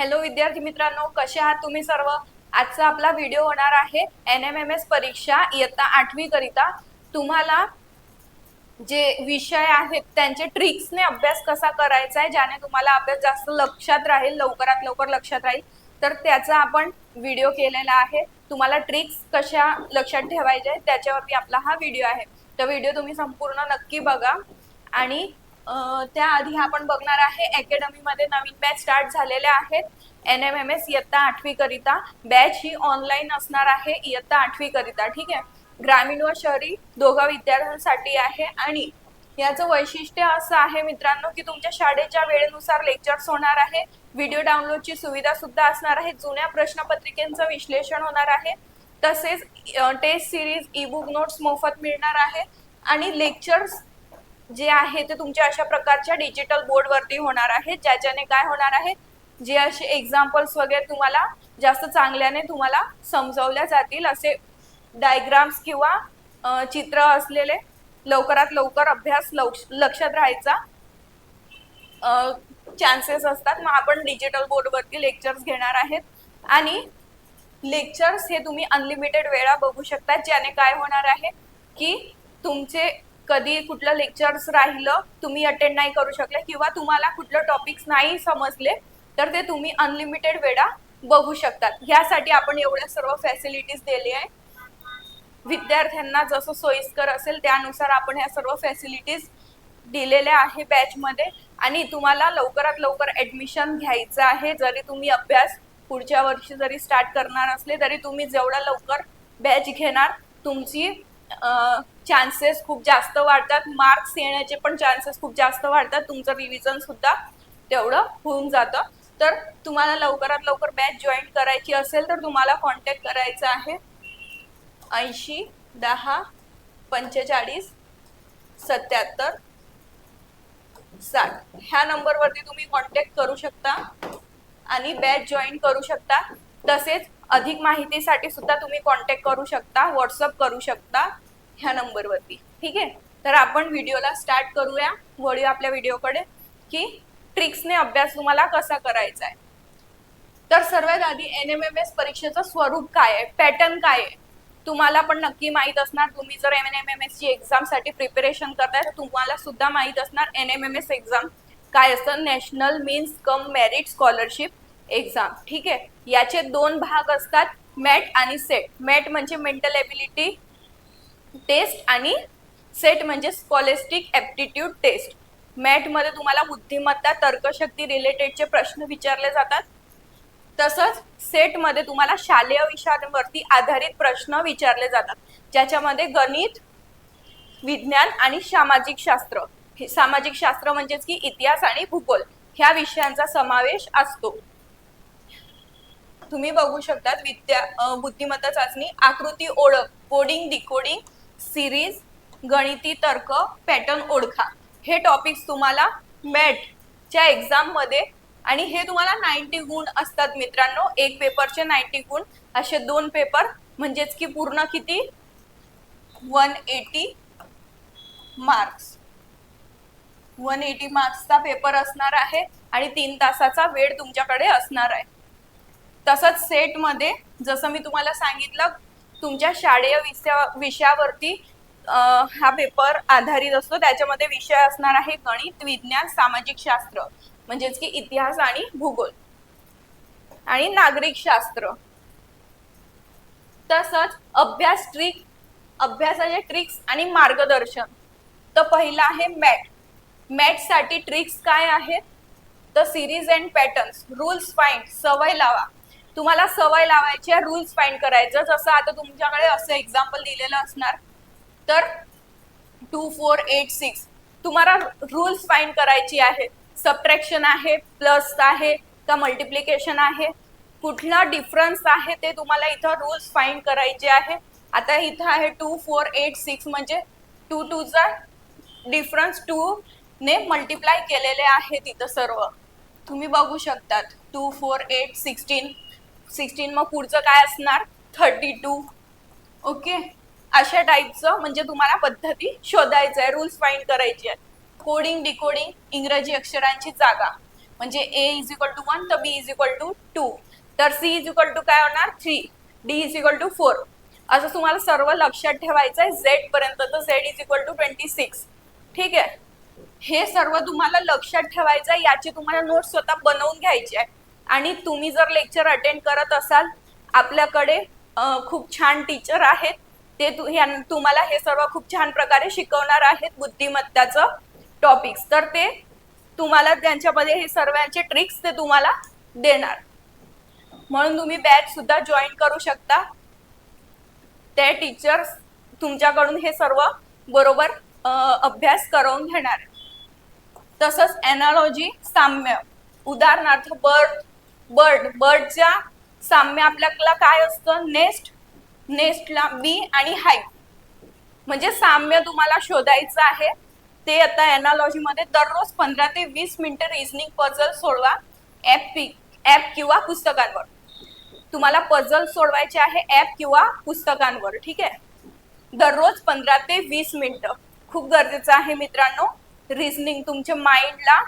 Hello विद्यार्थी मित्रांनो कसे आहात तुम्ही सर्व? आजचा आपला व्हिडिओ होणार आहे एन एम एम एस परीक्षा इयत्ता आठवी करिता. तुम्हाला जे विषय आहेत त्यांचे ट्रिक्सने अभ्यास कसा करायचा आहे ज्याने तुम्हाला अभ्यास जास्त लक्षात राहील लवकरात लवकर लक्षात राहील तर त्याचा आपण व्हिडिओ केलेला आहे. तुम्हाला ट्रिक्स कशा लक्षात ठेवायच्या आहेत त्याच्यावरती आपला हा व्हिडिओ आहे. तर व्हिडिओ तुम्ही संपूर्ण नक्की बघा. आणि त्याआधी आपण बघणार आहे अकॅडमीमध्ये नवीन बॅच स्टार्ट झालेल्या आहेत. एन एम एम एस इयत्ता आठवी करिता. बॅच ही ऑनलाईन असणार आहे इयत्ता आठवी करिता. ठीक आहे? ग्रामीण व शहरी दोघा विद्यार्थ्यांसाठी आहे. आणि याचं वैशिष्ट्य असं आहे मित्रांनो की तुमच्या शाळेच्या वेळेनुसार लेक्चर्स होणार आहे. व्हिडिओ डाउनलोडची सुविधा सुद्धा असणार आहे. जुन्या प्रश्नपत्रिकेचं विश्लेषण होणार आहे. तसेच test series E book notes मोफत मिळणार आहे. आणि लेक्चर्स जे आहे ते तुमच्या अशा प्रकारच्या डिजिटल बोर्डवरती होणार आहे ज्याच्याने काय होणार आहे? जे असे एक्झाम्पल्स वगैरे तुम्हाला जास्त चांगल्याने तुम्हाला समजवल्या जातील असे डायग्राम्स किंवा चित्र असलेले लवकरात लवकर अभ्यास लक्षात राहायचा चान्सेस असतात. मग आपण डिजिटल बोर्डवरती लेक्चर्स घेणार आहेत. आणि लेक्चर्स हे तुम्ही अनलिमिटेड वेळा बघू शकता ज्याने काय होणार आहे की तुमचे कधी कुठलं लेक्चर्स राहिलं तुम्ही अटेंड नाही करू शकले किंवा तुम्हाला कुठलं टॉपिक्स नाही समजले तर ते तुम्ही अनलिमिटेड वेळा बघू शकतात. ह्यासाठी आपण एवढ्या सर्व फॅसिलिटीज दिली आहे. विद्यार्थ्यांना जसं सोयीस्कर असेल त्यानुसार आपण ह्या सर्व फॅसिलिटीज दिलेल्या आहे बॅचमध्ये आणि तुम्हाला लवकरात लवकर ऍडमिशन घ्यायचं आहे. जरी तुम्ही अभ्यास पुढच्या वर्षी जरी स्टार्ट करणार असले तरी तुम्ही जेवढा लवकर बॅच घेणार तुमची चान्सेस खूप जास्त वाढतात. मार्क्स येण्याचे पण चान्सेस खूप जास्त वाढतात. तुमचं रिव्हिजन सुद्धा तेवढं होऊन जातं. तर तुम्हाला लवकरात लवकर बॅच जॉईन करायची असेल तर तुम्हाला कॉन्टॅक्ट करायचा आहे. ऐंशी दहा पंचेचाळीस सत्याहत्तर साठ. ह्या नंबरवरती तुम्ही कॉन्टॅक्ट करू शकता आणि बॅच जॉईन करू शकता. तसेच अधिक माहितीसाठी सुद्धा तुम्ही कॉन्टॅक्ट करू शकता व्हॉट्सअप करू शकता. ह्या नंबरवरती. ठीक आहे? तर आपण व्हिडिओला स्टार्ट करूया. वळूया आपल्या व्हिडिओकडे की ट्रिक्सने अभ्यास तुम्हाला कसा करायचा आहे. तर सर्वात आधी एन एम एम एस परीक्षेचं स्वरूप काय आहे? पॅटर्न काय आहे? तुम्हाला पण नक्की माहीत असणार. तुम्ही जर एन एम एम एस ची एक्झामसाठी प्रिपरेशन करताय तर तुम्हाला सुद्धा माहीत असणार N M M S exam काय असतं? National means cum merit scholarship exam ठीक आहे? याचे दोन भाग असतात मॅट आणि सेट मॅट म्हणजे मेंटल एबिलिटी टेस्ट आणि सेट म्हणजे स्कॉलेस्टिक ॲप्टिट्यूड टेस्ट मॅटमध्ये तुम्हाला बुद्धिमत्ता तर्कशक्ती रिलेटेडचे प्रश्न विचारले जातात. तसंच सेटमध्ये तुम्हाला शालेय विषयांवरती आधारित प्रश्न विचारले जातात. ज्याच्यामध्ये गणित विज्ञान आणि सामाजिक शास्त्र. हे सामाजिक शास्त्र म्हणजेच की इतिहास आणि भूगोल ह्या विषयांचा समावेश असतो. तुम्ही बघू शकतात विद्या बुद्धिमत्ता चाचणी आकृती ओळख कोडिंग डिकोडिंग सिरीज गणिती तर्क पॅटर्न ओळखा. हे टॉपिक्स तुम्हाला मेटच्या एक्झाममध्ये आणि हे तुम्हाला नाईन्टी गुण असतात मित्रांनो. एक पेपरचे नाईन्टी गुण. असे दोन पेपर म्हणजेच की पूर्ण किती? One eighty marks one eighty मार्क्सचा paper असणार आहे आणि तीन तासाचा वेळ तुमच्याकडे असणार आहे. तसंच सेटमध्ये जसं मी तुम्हाला सांगितलं तुमच्या शाळेय विषया विषयावरती हा पेपर आधारित असतो. त्याच्यामध्ये विषय असणार आहे गणित विज्ञान सामाजिक शास्त्र म्हणजेच की इतिहास आणि भूगोल आणि नागरिक शास्त्र. तसंच अभ्यास ट्रिक अभ्यासाचे ट्रिक्स आणि मार्गदर्शन. तर पहिलं आहे मॅट मॅटसाठी ट्रिक्स काय आहेत? तर series and patterns rules find सवय लावा. तुम्हाला सवय लावायची आहे रूल्स फाइंड करायचं. जसं आता तुमच्याकडे असं एक्झाम्पल दिलेलं असणार. तर टू फोर एट सिक्स तुम्हाला रूल्स फाइंड करायची आहे. सबट्रॅक्शन आहे प्लस आहे का मल्टिप्लिकेशन आहे. कुठला डिफरन्स आहे ते तुम्हाला इथं रूल्स फाइंड करायचे आहे. आता इथं आहे टू फोर एट सिक्स म्हणजे टू टूचा डिफरन्स टू ने मल्टिप्लाय केलेले आहे तिथं सर्व. तुम्ही बघू शकतात. Two four eight sixteen sixteen मग पुढचं काय असणार? थर्टी टू ओके अशा टाईपचं म्हणजे तुम्हाला पद्धती शोधायचं आहे रूल्स फाईंड करायची आहे कोडिंग डिकोडिंग इंग्रजी अक्षरांची जागा. म्हणजे A is equal to one तर B is equal to two तर सी इज इक्वल टू काय होणार? Three D is equal to four असं तुम्हाला सर्व लक्षात ठेवायचं आहे झेड पर्यंत तर Z is equal to twenty six ठीक आहे? हे सर्व तुम्हाला लक्षात ठेवायचं आहे याची तुम्हाला नोट स्वतः बनवून घ्यायची आहे आणि तुम्ही जर लेक्चर अटेंड करत असाल आपल्याकडे खूप छान टीचर आहेत. ते तु- तुम्हाला हे सर्व खूप छान प्रकारे शिकवणार आहेत बुद्धिमत्ताचं टॉपिक्स तर ते तुम्हाला त्यांच्यामध्ये हे सर्वांचे ट्रिक्स ते तुम्हाला देणार. म्हणून तुम्ही बॅच सुद्धा जॉईन करू शकता. ते टीचर्स तुमच्याकडून हे सर्व बरोबर अभ्यास करून घेणार. तसंच एनालॉजी साम्य. उदाहरणार्थ बर्थ बर्ड बर्डच्या साम्य आपल्याला काय असतं? नेस्ट नेस्टला बी आणि हाईट म्हणजे साम्य तुम्हाला शोधायचं आहे. ते आता analogy मध्ये दररोज पंधरा ते वीस मिनिटं रिझनिंग पझल सोडवा. ऍप पी ऍप किंवा पुस्तकांवर. तुम्हाला पझल सोडवायचे आहे ऍप किंवा पुस्तकांवर ठीक आहे? दररोज पंधरा ते वीस मिनिटं. खूप गरजेचं आहे मित्रांनो रिझनिंग तुमच्या माइंडला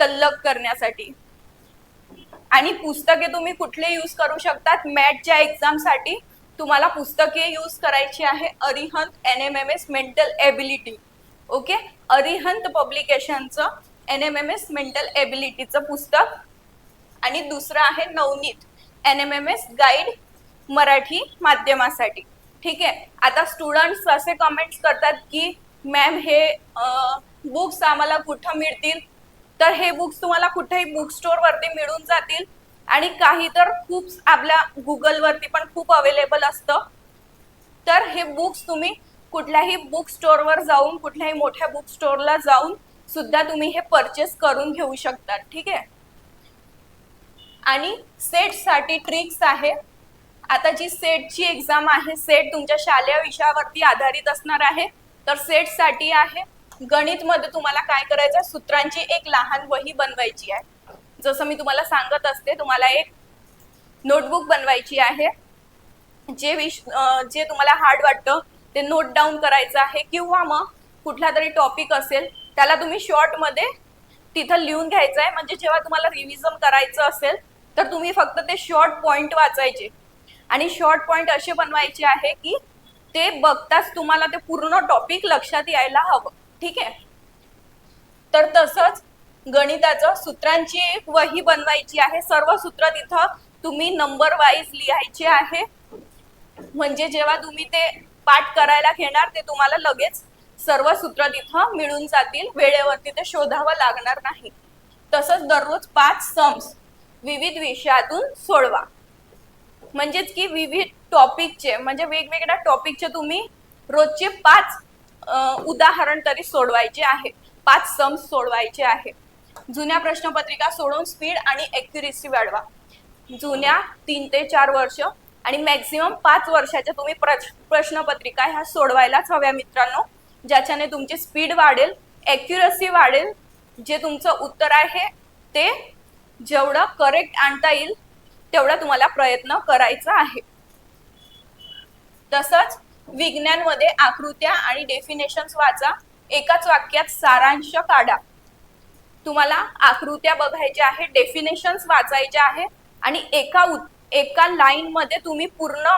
तल्लक करण्यासाठी. आणि पुस्तके तुम्ही कुठले यूज करू शकतात? मॅटच्या एक्झामसाठी तुम्हाला पुस्तके यूज करायची आहे Arihant N M M S mental ability okay Arihant पब्लिकेशनचं N M M S mental एबिलिटीचं पुस्तक. आणि दुसरं आहे Navneet N M M S guide Marathi माध्यमासाठी. ठीक? आहे आता स्टुडंट्स असे कमेंट्स करतात की मॅम हे बुक्स आम्हाला कुठं मिळतील? तर हे बुक्स तुम्हाला कुठेही बुक स्टोर वरती मिळून जातील. आणि काही तर खूप आपल्या गुगल वरती पण खूप अवेलेबल असतं. तर हे बुक्स तुम्ही कुठल्याही बुक स्टोअरवर जाऊन कुठल्याही मोठ्या बुक स्टोअरला जाऊन सुद्धा तुम्ही हे परचेस करून घेऊ शकता ठीक आहे? आणि सेटसाठी ट्रिक्स आहे. आता जी सेटची एक्झाम आहे सेट तुमच्या शालेय विषयावरती आधारित असणार आहे. तर सेटसाठी आहे गणित मध्ये तुम्हाला काय करायचं सूत्रांची एक लहान वही बनवायची आहे. जसं मी तुम्हाला सांगत असते तुम्हाला एक नोटबुक बनवायची आहे. जे विष जे तुम्हाला हार्ड वाटतं ते नोट डाऊन करायचं आहे किंवा मग कुठला तरी टॉपिक असेल त्याला तुम्ही शॉर्टमध्ये तिथं लिहून घ्यायचं आहे म्हणजे जेव्हा तुम्हाला रिव्हिजन करायचं असेल तर तुम्ही फक्त ते शॉर्ट पॉइंट वाचायचे. आणि शॉर्ट पॉइंट असे बनवायचे आहे की ते बघताच तुम्हाला ते पूर्ण टॉपिक लक्षात यायला हवं. ठीक आहे? तर तसंच गणिताचं सूत्रांची एक वही बनवायची आहे. सर्व सूत्र तिथं तुम्ही नंबर वाईज लिहायचे आहे. म्हणजे जेव्हा तुम्ही ते पाठ करायला घेणार ते तुम्हाला लगेच सर्व सूत्र तिथं मिळून जातील. वेळेवरती ते शोधावं लागणार नाही. तसंच दररोज पाच सम्स विविध विषयातून सोडवा. म्हणजेच की विविध टॉपिकचे म्हणजे वेगवेगळ्या टॉपिकचे तुम्ही रोजचे पाच उदाहरण तरी सोडवायचे आहे. पाच सम्स सोडवायचे आहे. जुन्या प्रश्नपत्रिका सोडून स्पीड आणि ॲक्युरेसी वाढवा. जुन्या तीन ते चार वर्ष आणि मॅक्झिमम पाच वर्षाच्या तुम्ही प्रश्नपत्रिका ह्या सोडवायलाच हव्या मित्रांनो. ज्याच्याने तुमची स्पीड वाढेल ॲक्युरसी वाढेल जे तुमचं उत्तर आहे ते जेवढं करेक्ट आणता येईल तेवढा तुम्हाला प्रयत्न करायचा आहे. तसंच विज्ञानमध्ये आकृत्या आणि डेफिनेशन वाचा. एकाच वाक्यात सारांश काढा. तुम्हाला आकृत्या बघायच्या आहे डेफिनेशन्स वाचायचे आहे आणि एका एका लाईन मध्ये तुम्ही पूर्ण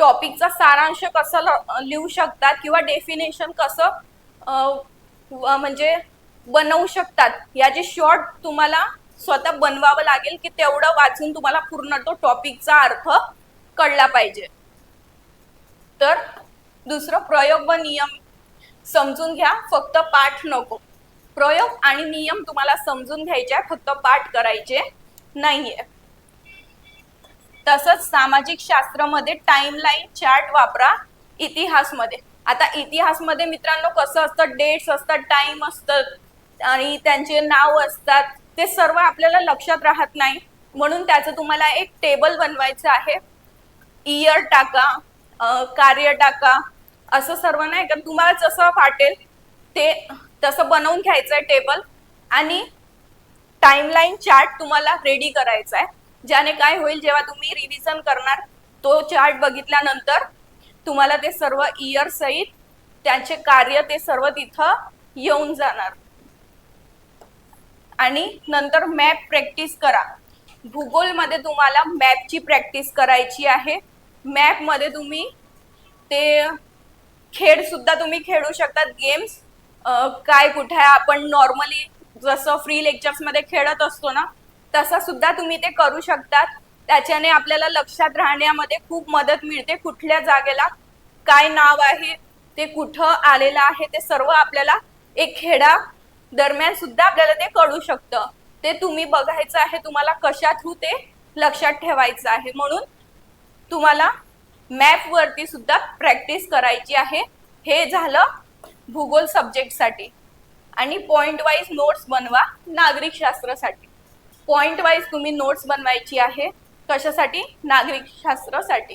टॉपिकचा सारांश कसं लिहू शकतात किंवा डेफिनेशन कसं म्हणजे बनवू शकतात याचे शॉर्ट तुम्हाला स्वतः बनवावं लागेल की तेवढं वाचून तुम्हाला पूर्ण तो टॉपिकचा अर्थ कळला पाहिजे. तर दुसरं प्रयोग व नियम समजून घ्या फक्त पाठ नको. प्रयोग आणि नियम तुम्हाला समजून घ्यायचे फक्त पाठ करायचे नाहीये. तसंच सामाजिक शास्त्रामध्ये टाइमलाईन चार्ट वापरा इतिहासमध्ये. आता इतिहासमध्ये मित्रांनो कसं असतं डेट्स असतात टाइम असतं आणि त्यांचे नाव असतात ते सर्व आपल्याला लक्षात राहत नाही. म्हणून त्याचं तुम्हाला एक टेबल बनवायचं आहे. इयर टाका कार्य टाका असं सर्व नाही का तुम्हाला जसं वाटेल ते तसं बनवून घ्यायचं आहे टेबल आणि टाइमलाईन चार्ट तुम्हाला रेडी करायचा आहे ज्याने काय होईल जेव्हा तुम्ही रिव्हिजन करणार तो चार्ट बघितल्यानंतर तुम्हाला ते सर्व इयर सहित त्यांचे कार्य ते सर्व तिथं येऊन जाणार. आणि नंतर मॅप प्रॅक्टिस करा. भूगोलमध्ये तुम्हाला मॅपची प्रॅक्टिस करायची आहे. मॅपमध्ये तुम्ही ते खेळ सुद्धा तुम्ही खेळू शकतात गेम्स काय कुठे आहे आपण नॉर्मली जसं फ्री लेक्चर्समध्ये खेळत असतो ना तसं सुद्धा तुम्ही ते करू शकतात. त्याच्याने आपल्याला लक्षात राहण्यामध्ये खूप मदत मिळते कुठल्या जागेला काय नाव आहे ते कुठं आलेलं आहे ते सर्व आपल्याला एक खेडा दरम्यान सुद्धा आपल्याला ते कळू शकतं. ते तुम्ही बघायचं आहे तुम्हाला कशा थ्रू ते लक्षात ठेवायचं आहे. म्हणून तुम्हाला मॅप वरती सुद्धा प्रॅक्टिस करायची आहे. हे झालं भूगोल सब्जेक्टसाठी. आणि पॉईंट वाईज नोट्स बनवा नागरिक शास्त्रासाठी. पॉईंट वाईज तुम्ही नोट्स बनवायची आहे कशासाठी? नागरिक शास्त्रासाठी.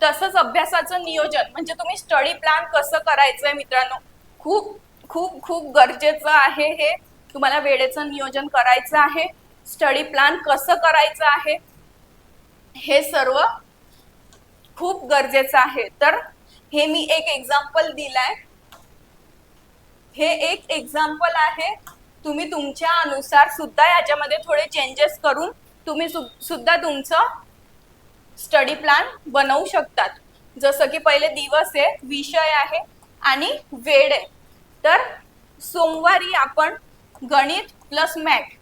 तसंच अभ्यासाचं नियोजन म्हणजे तुम्ही स्टडी प्लॅन कसं करायचं आहे मित्रांनो? खूप खूप खूप गरजेचं आहे हे. तुम्हाला वेळेचं नियोजन करायचं आहे. स्टडी प्लॅन कसं करायचं आहे? हे सर्व खूप गरजेचं आहे. तर हे मी एक एक्झाम्पल दिलाय. हे एक एक्झाम्पल आहे. तुम्ही तुमच्या अनुसार सुद्धा याच्यामध्ये थोडे चेंजेस करून तुम्ही सुद्धा तुमचं स्टडी प्लॅन बनवू शकतात. जसं की पहिले दिवस आहे विषय आहे आणि वेळ आहे. तर सोमवारी आपण गणित प्लस मॅथ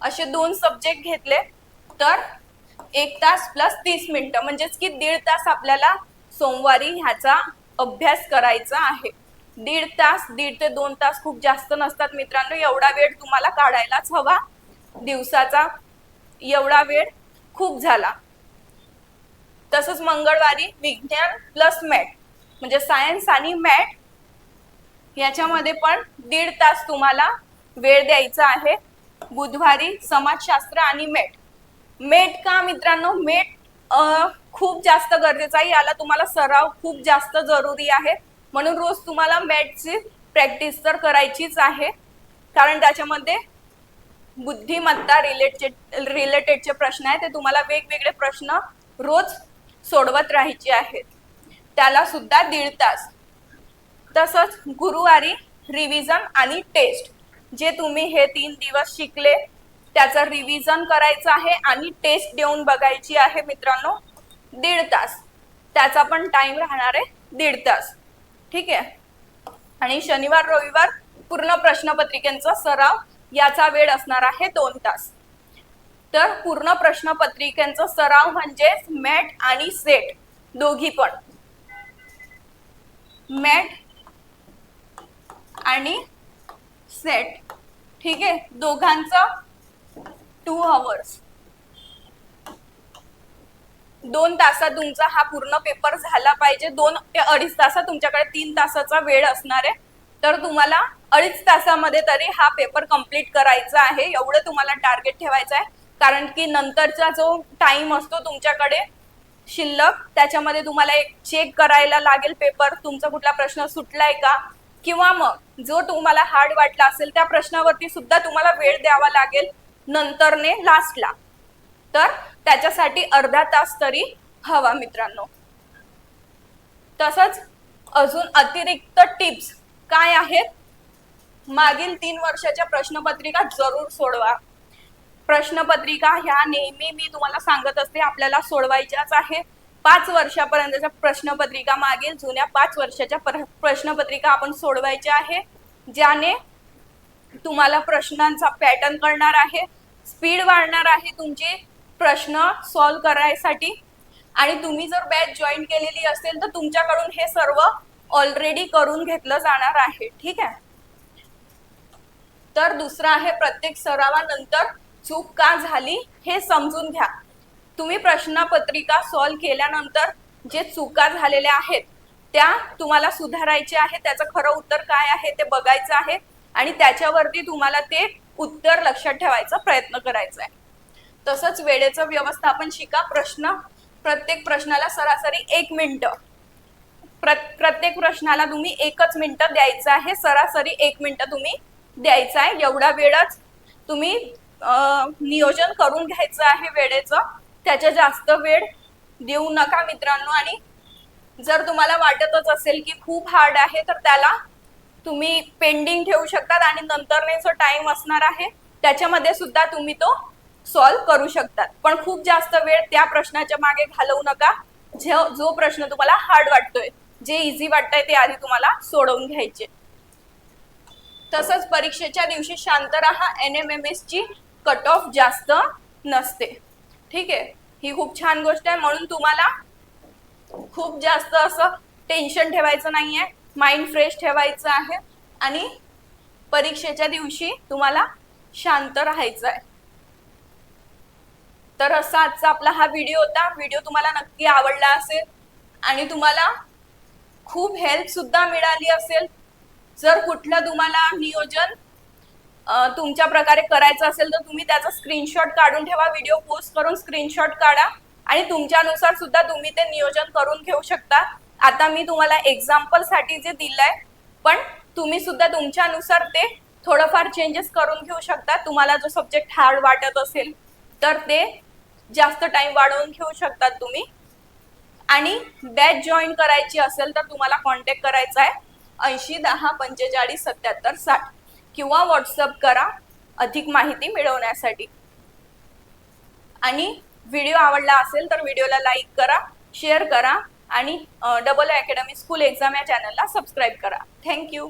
असे दोन सब्जेक्ट घेतले. तर एक तास प्लस तीस मिनिटं. म्हणजेच की दीड तास आपल्याला सोमवारी ह्याचा अभ्यास करायचा आहे. दीड तास दीड ते दोन तास खूप जास्त नसतात मित्रांनो. एवढा वेळ तुम्हाला काढायलाच हवा. दिवसाचा एवढा वेळ खूप झाला. तसंच मंगळवारी विज्ञान प्लस मॅट म्हणजे सायन्स आणि मॅट याच्यामध्ये पण दीड तास तुम्हाला वेळ द्यायचा आहे. बुधवारी समाजशास्त्र आणि मॅट मेट का मित्रांनो? मेट खूप जास्त गरजेचं आहे. याला तुम्हाला सराव खूप जास्त जरुरी आहे. म्हणून रोज तुम्हाला मॅटची प्रॅक्टिस तर करायचीच आहे. कारण त्याच्यामध्ये बुद्धिमत्ता रिलेटेड रिलेटेडचे प्रश्न आहे ते तुम्हाला वेगवेगळे प्रश्न रोज सोडवत राहायचे आहेत. त्याला सुद्धा दीड तास. तसंच गुरुवारी रिव्हिजन आणि टेस्ट जे तुम्ही हे तीन दिवस शिकले त्याचं रिव्हिजन करायचं आहे आणि टेस्ट देऊन बघायची आहे मित्रांनो दीड तास. त्याचा पण टाइम राहणार आहे दीड तास. ठीक आहे? आणि शनिवार रविवार पूर्ण प्रश्नपत्रिकेचा सराव याचा वेळ असणार आहे दोन तास. तर पूर्ण प्रश्नपत्रिकेचा सराव म्हणजे मॅट आणि सेट दोघी पण. मॅट आणि सेट. ठीक आहे? दोघांचं टू हवर्स दोन तासात तुमचा हा पूर्ण पेपर झाला पाहिजे. दोन ते अडीच तासात तुमच्याकडे तीन तासाचा वेळ असणार आहे. तर तुम्हाला अडीच तासामध्ये तरी हा पेपर कंप्लीट करायचा आहे. एवढं तुम्हाला टार्गेट ठेवायचं आहे. कारण की नंतरचा जो टाइम असतो तुमच्याकडे शिल्लक त्याच्यामध्ये तुम्हाला एक चेक करायला लागेल पेपर तुमचा कुठला प्रश्न सुटलाय का? किंवा मग जो तुम्हाला हार्ड वाटला असेल त्या प्रश्नावरती सुद्धा तुम्हाला वेळ द्यावा लागेल. नंतरने लास्टला तर त्याच्यासाठी अर्धा तास तरी हवा मित्रांनो. तसंच अजून अतिरिक्त टिप्स काय आहेत? मागील तीन वर्षाच्या प्रश्नपत्रिका जरूर सोडवा. प्रश्नपत्रिका ह्या नेहमी मी तुम्हाला सांगत असते आपल्याला सोडवायच्याच आहे पाच वर्षापर्यंतच्या प्रश्नपत्रिका मागील जुन्या पाच वर्षाच्या प्रश्नपत्रिका आपण सोडवायच्या आहे ज्याने तुम्हाला प्रश्नांचा पॅटर्न कळणार आहे. स्पीड वाढणार आहे तुमचे प्रश्न सॉल्व करायसाठी. आणि तुम्ही जर बॅच जॉईन केलेली असेल तर तुमच्याकडून हे सर्व ऑलरेडी करून घेतलं जाणार आहे. ठीक आहे? तर दुसरं आहे प्रत्येक सरावानंतर चूक का झाली हे समजून घ्या. तुम्ही प्रश्नपत्रिका सॉल्व केल्यानंतर जे चुका झालेल्या आहेत त्या तुम्हाला सुधारायचे आहे त्याचं खरं उत्तर काय आहे ते बघायचं आहे. आणि त्याच्यावरती तुम्हाला ते उत्तर लक्षात ठेवायचा प्रयत्न करायचा आहे. तसंच वेळेचं व्यवस्थापन शिका. प्रश्न प्रत्येक प्रश्नाला सरासरी एक मिनिट. प्र प्रत्येक प्रश्नाला तुम्ही एकच मिनिट द्यायचं आहे. सरासरी एक मिनिट तुम्ही द्यायचं आहे. एवढा वेळच तुम्ही नियोजन करून घ्यायचं आहे वेळेचं. त्याच्या जास्त वेळ देऊ नका मित्रांनो. आणि जर तुम्हाला वाटतच असेल की खूप हार्ड आहे तर त्याला तुम्ही पेंडिंग ठेवू शकतात आणि नंतर जो टाइम असणार आहे त्याच्यामध्ये सुद्धा तुम्ही तो सॉल्व्ह करू शकतात. पण खूप जास्त वेळ त्या प्रश्नाच्या मागे घालवू नका. जो जो प्रश्न तुम्हाला हार्ड वाटतोय जे इझी वाटतंय ते आधी तुम्हाला सोडवून घ्यायचे. तसंच परीक्षेच्या दिवशी शांत राहा. एन एम एम एस ची कट ऑफ जास्त नसते. ठीक आहे? ही खूप छान गोष्ट आहे. म्हणून तुम्हाला खूप जास्त असं टेन्शन ठेवायचं नाहीये. माइंड फ्रेश ठेवायचं आहे आणि परीक्षेच्या दिवशी तुम्हाला शांत राहायचं आहे तर असा आजचा आपला हा व्हिडिओ होता. व्हिडिओ तुम्हाला नक्की आवडला असेल आणि तुम्हाला खूप हेल्प सुद्धा मिळाली असेल. जर कुठलं तुम्हाला नियोजन तुमच्या प्रकारे करायचं असेल तर तुम्ही त्याचा स्क्रीनशॉट काढून ठेवा. व्हिडिओ पोस्ट करून स्क्रीनशॉट काढा आणि तुमच्यानुसार सुद्धा तुम्ही ते नियोजन करून घेऊ शकता. आता मी तुम्हाला एक्झाम्पलसाठी जे दिलंय पण तुम्ही सुद्धा तुमच्यानुसार ते थोडंफार चेंजेस करून घेऊ शकता. तुम्हाला जो सब्जेक्ट हार्ड वाटत असेल तर ते जास्त टाइम वाढवून घेऊ शकतात तुम्ही. आणि बॅच जॉईन करायची असेल तर तुम्हाला कॉन्टॅक्ट करायचा आहे. ऐंशी दहा पंचेचाळीस सत्याहत्तर साठ किंवा व्हॉट्सअप करा अधिक माहिती मिळवण्यासाठी. आणि व्हिडिओ आवडला असेल तर व्हिडिओला लाईक करा शेअर करा. आणि डबल अकॅडमी स्कूल एक्झाम या चॅनलला सबस्क्राईब करा. थँक्यू